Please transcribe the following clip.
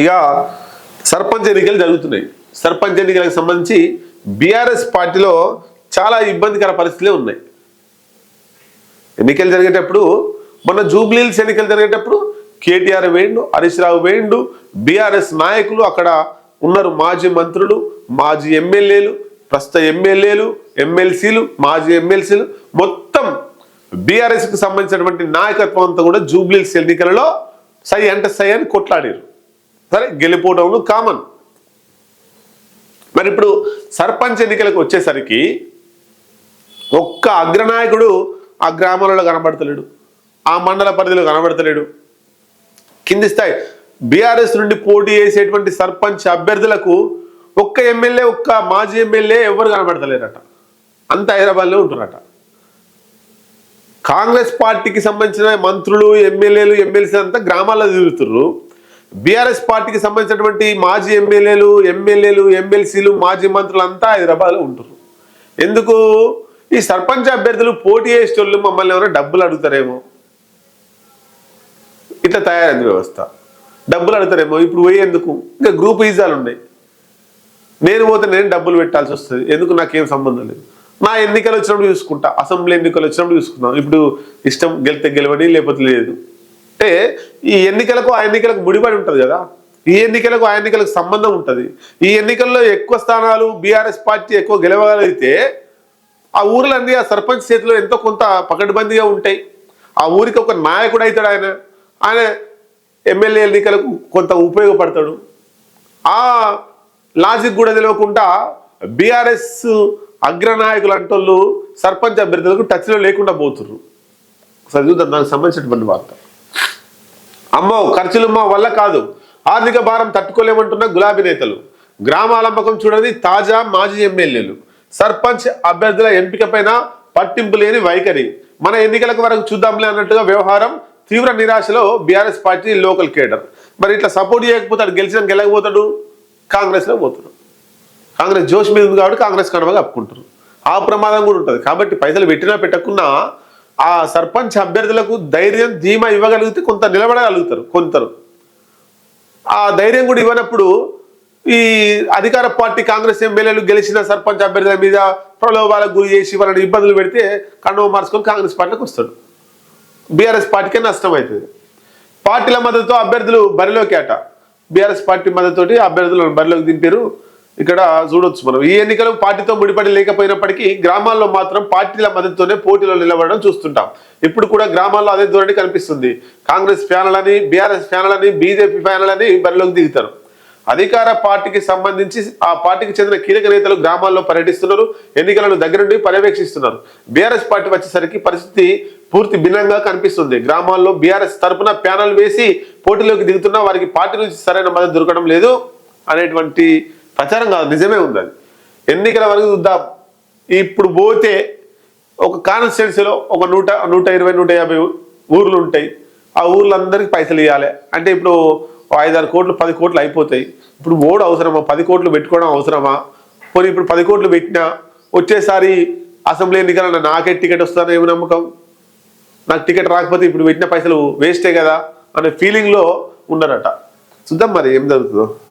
ఇక సర్పంచ్ ఎన్నికలు జరుగుతున్నాయి. సర్పంచ్ ఎన్నికలకు సంబంధించి బీఆర్ఎస్ పార్టీలో చాలా ఇబ్బందికర పరిస్థితులే ఉన్నాయి. ఎన్నికలు జరిగేటప్పుడు మొన్న జూబ్లీల్స్ ఎన్నికలు జరిగేటప్పుడు కేటీఆర్ వేయండు హరీష్ రావు వేయండు బీఆర్ఎస్ నాయకులు అక్కడ ఉన్నారు. మాజీ మంత్రులు మాజీ ఎమ్మెల్యేలు ప్రస్తుత ఎమ్మెల్యేలు ఎమ్మెల్సీలు మాజీ ఎమ్మెల్సీలు మొత్తం బీఆర్ఎస్కి సంబంధించినటువంటి నాయకత్వం అంతా కూడా జూబ్లీల్స్ ఎన్నికలలో సై అంటే సై అని కొట్లాడారు సరే గెలిపోవడంలో కామన్ మరి ఇప్పుడు సర్పంచ్ ఎన్నికలకు వచ్చేసరికి ఒక్క అగ్రనాయకుడు ఆ గ్రామాలలో కనబడతలేడు ఆ మండల పరిధిలో కనబడతలేడు. కింది స్థాయి బీఆర్ఎస్ నుండి పోటీ చేసేటువంటి సర్పంచ్ అభ్యర్థులకు ఒక్క ఎమ్మెల్యే ఒక్క మాజీ ఎమ్మెల్యే ఎవరు కనబడతలేరట. అంత హైదరాబాద్లో ఉంటున్నారట. కాంగ్రెస్ పార్టీకి సంబంధించిన మంత్రులు ఎమ్మెల్యేలు ఎమ్మెల్సీ అంతా గ్రామాల్లో తిరుగుతున్నారు బీఆర్ఎస్ పార్టీకి సంబంధించినటువంటి మాజీ ఎమ్మెల్యేలు ఎమ్మెల్యేలు ఎమ్మెల్సీలు మాజీ మంత్రులు అంతా హైదరాబాద్లో ఉంటారు ఎందుకు? ఈ సర్పంచ్ అభ్యర్థులు పోటీ చేసేటోళ్ళు మమ్మల్ని ఎవరైనా డబ్బులు అడుగుతారేమో. ఇట్లా తయారైంది వ్యవస్థ. డబ్బులు అడుగుతారేమో. ఇప్పుడు పోయేందుకు ఇంకా గ్రూప్ ఈజాలు ఉన్నాయి. నేను పోతే నేను డబ్బులు పెట్టాల్సి వస్తుంది. ఎందుకు? నాకేం సంబంధం లేదు. నా ఎన్నికలు వచ్చినప్పుడు చూసుకుంటా. అసెంబ్లీ ఎన్నికలు వచ్చినప్పుడు చూసుకుంటాం ఇప్పుడు ఇష్టం గెలితే గెలవని లేకపోతే లేదు. అంటే ఈ ఎన్నికలకు ఆ ఎన్నికలకు ముడిపడి ఉంటుంది కదా. ఈ ఎన్నికలకు ఆ ఎన్నికలకు సంబంధం ఉంటుంది. ఈ ఎన్నికల్లో ఎక్కువ స్థానాలు బీఆర్ఎస్ పార్టీ ఎక్కువ గెలవగలిగితే ఆ ఊర్లన్నీ ఆ సర్పంచ్ చేతిలో ఎంతో కొంత పకడ్బందీగా ఉంటాయి. ఆ ఊరికి ఒక నాయకుడు అవుతాడు ఆయన. ఆయన ఎమ్మెల్యే ఎన్నికలకు కొంత ఉపయోగపడతాడు. ఆ లాజిక్ కూడా తెలియకుండా బీఆర్ఎస్ అగ్రనాయకులు అంటోళ్ళు సర్పంచ్ అభ్యర్థులకు టచ్లో లేకుండా పోతున్నారు సరే చూద్దాం దానికి సంబంధించినటువంటి వార్త. అమ్మో ఖర్చులు వల్ల కాదు. ఆర్థిక భారం తట్టుకోలేమంటున్న గులాబీ నేతలు. గ్రామాలంబకం చూడని తాజా మాజీ ఎమ్మెల్యేలు. సర్పంచ్ అభ్యర్థుల ఎంపిక పైన పట్టింపు లేని వైఖరి. మన ఎన్నికలకు వరకు చూద్దాంలే అన్నట్టుగా వ్యవహారం తీవ్ర నిరాశలో బీఆర్ఎస్ పార్టీ లోకల్ కేడర్. మరి ఇట్లా సపోర్ట్ చేయకపోతాడు గెలిచిన గెలకపోతాడు కాంగ్రెస్లో పోతాడు. కాంగ్రెస్ జోష్ మీద ఉంది కాబట్టి కాంగ్రెస్ కనుమగా అప్పుకుంటారు. ఆ ప్రమాదం కూడా ఉంటుంది. కాబట్టి పైసలు పెట్టినా పెట్టకున్నా ఆ సర్పంచ్ అభ్యర్థులకు ధైర్యం ధీమా ఇవ్వగలిగితే కొంత నిలబడగలుగుతారు కొంతరు. ఆ ధైర్యం కూడా ఇవ్వనప్పుడు ఈ అధికార పార్టీ కాంగ్రెస్ ఎమ్మెల్యేలు గెలిచిన సర్పంచ్ అభ్యర్థుల మీద ప్రలోభాలకు గురి చేసి వాళ్ళని ఇబ్బందులు పెడితే కండువ మార్చుకొని కాంగ్రెస్ పార్టీకి వస్తాడు. బీఆర్ఎస్ పార్టీకే నష్టం అవుతుంది పార్టీల మద్దతుతో అభ్యర్థులు బరిలోకి అట బీఆర్ఎస్ పార్టీ మద్దతుతోటి అభ్యర్థులను బరిలోకి దింపారు. ఇక్కడ చూడొచ్చు మనం. ఈ ఎన్నికలు పార్టీతో ముడిపడి లేకపోయినప్పటికీ గ్రామాల్లో మాత్రం పార్టీల మద్దతుతోనే పోటీలో నిలబడడం చూస్తుంటాం. ఇప్పుడు కూడా గ్రామాల్లో అదే ధోరణి కనిపిస్తుంది. కాంగ్రెస్ ఫ్యాన్లని బీఆర్ఎస్ ఫ్యాన్లని బీజేపీ ఫ్యాన్లని బరిలోకి దిగుతారు. అధికార పార్టీకి సంబంధించి ఆ పార్టీకి చెందిన కీలక నేతలు గ్రామాల్లో పర్యటిస్తున్నారు ఎన్నికలను దగ్గరుండి పర్యవేక్షిస్తున్నారు. బీఆర్ఎస్ పార్టీ వచ్చేసరికి పరిస్థితి పూర్తి భిన్నంగా కనిపిస్తుంది. గ్రామాల్లో బీఆర్ఎస్ తరఫున ప్యానల్ వేసి పోటీలోకి దిగుతున్నా వారికి పార్టీ నుంచి సరైన మద్దతు దొరకడం లేదు అనేటువంటి ప్రచారం కాదు నిజమే ఉంది అది ఎన్నికల వరకు చూద్దాం. ఇప్పుడు పోతే ఒక కాన్స్టిట్యున్సీలో ఒక నూట నూట ఇరవై నూట యాభై ఊర్లు ఉంటాయి. ఆ ఊర్లందరికీ పైసలు ఇవ్వాలి అంటే ఇప్పుడు ఐదారు కోట్లు పది కోట్లు అయిపోతాయి. ఇప్పుడు ఓడు అవసరమా? పది కోట్లు పెట్టుకోవడం అవసరమా? పోనీ ఇప్పుడు పది కోట్లు పెట్టినా వచ్చేసారి అసెంబ్లీ ఎన్నికలన్నా నాకే టికెట్ వస్తుందని ఏమి నమ్మకం? నాకు టికెట్ రాకపోతే ఇప్పుడు పెట్టిన పైసలు వేస్టే కదా అనే ఫీలింగ్లో ఉన్నారట. చూద్దాం మరి ఏం జరుగుతుందో.